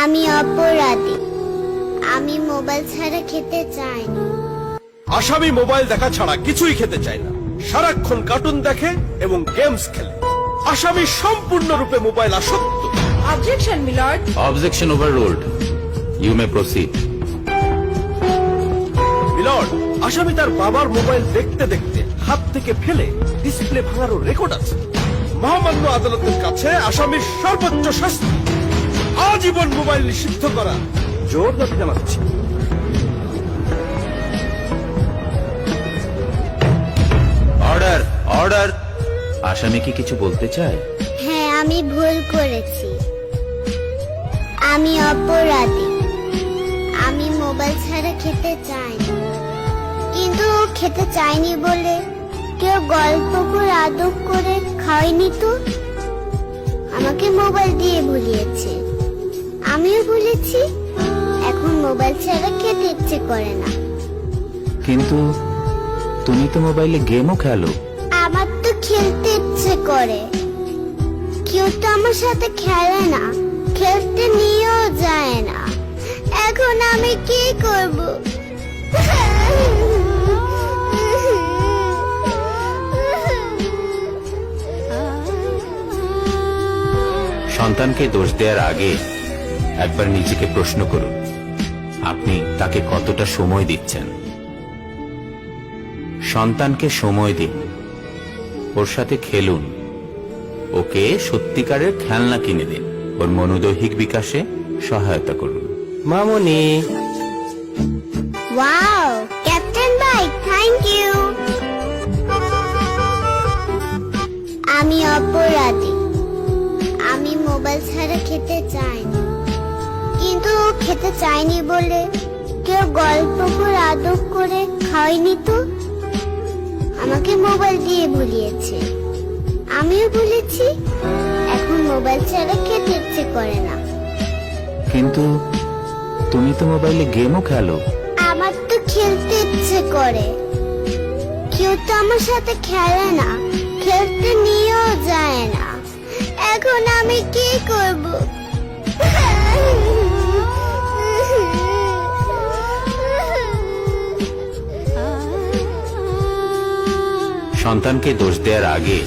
আমি অপরাধী। আমি মোবাইল ছাড়া খেতে চাই না। আসামি মোবাইল দেখা ছাড়া কিছুই খেতে চায় না। সারাক্ষণ কার্টুন দেখে এবং গেমস খেলে। আসামি সম্পূর্ণরূপে মোবাইল আসক্ত। Objection lord. Objection overruled. You may proceed. Milord আসামি তার বাবার মোবাইল দেখতে দেখতে হাত থেকে ফেলে ডিসপ্লে ভাঙারও রেকর্ড আছে। মহামান্য আদালতের কাছে আসামির সর্বোচ্চ শাস্তি। আজীবন মোবাইল নিষিদ্ধ করা। জোর দাবি জানাচ্ছি। অর্ডার অর্ডার আসামি কি কিছু বলতে চায়? হ্যাঁ আমি ভুল করেছি। আমি অপরাধী। আমি মোবাইল ছাড়া খেতে চাই কিন্তু খেতে চাইনি বলে কেউ গল্প করে আদব করে খাওয়াইনি তো? আমাকে মোবাইল দিয়ে ভুলিয়েছে। আমিও বলেছি এখন মোবাইল ছাড়া খেতে ইচ্ছে করে না। কিন্তু তুমি তো মোবাইলে গেমও খেলো। আমার তো খেলতে ইচ্ছে করে। কেউ তো আমার সাথে খেলে না খেলতে নিয়েও যায় না। এখন আমি কি করব? সন্তানকে দোষ দেওয়ার আগে একবার নিজেকে প্রশ্ন করুন আপনি তাকে কতটা সময় দিচ্ছেন? সন্তানকে সময় দিন ওর সাথে খেলুন ওকে সত্যিকারের খেলনা কিনে দিন ওর মনোদৈহিক বিকাশে সহায়তা করুন। মামনি। ওয়াও ক্যাপ্টেন ভাই থ্যাংক ইউ। আমি অপরাধী। আমি মোবাইল ছাড়া খেতে চাইনি কিন্তু খেতে চাইনি বলে। কেউ গল্প করে আদব করে খাওয়াইনি তো। আমাকে মোবাইল দিয়ে ভুলিয়েছে আমিও ভুলেছি এখন মোবাইল ছাড়া খেতে ইচ্ছে করে না। কিন্তু তুমি তো মোবাইলে গেমও খেলো। আমার তো খেলতে ইচ্ছে করে। কেউ তো আমার সাথে খেলে না খেলতে নিয়েও যায় না। এখন আমি কি করব? সন্তানকে দোষ দেওয়ার আগে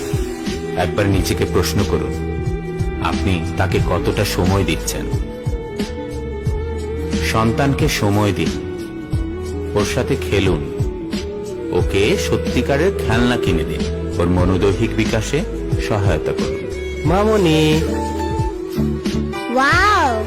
একবার নিজেকে প্রশ্ন করুন আপনি তাকে কতটা সময় দিচ্ছেন? সন্তানকে সময় দিন ওর সাথে খেলুন ওকে সত্যিকারের খেলনা কিনে দিন ওর মনোদৈহিক বিকাশে সহায়তা করুন। মামনি। ওয়াও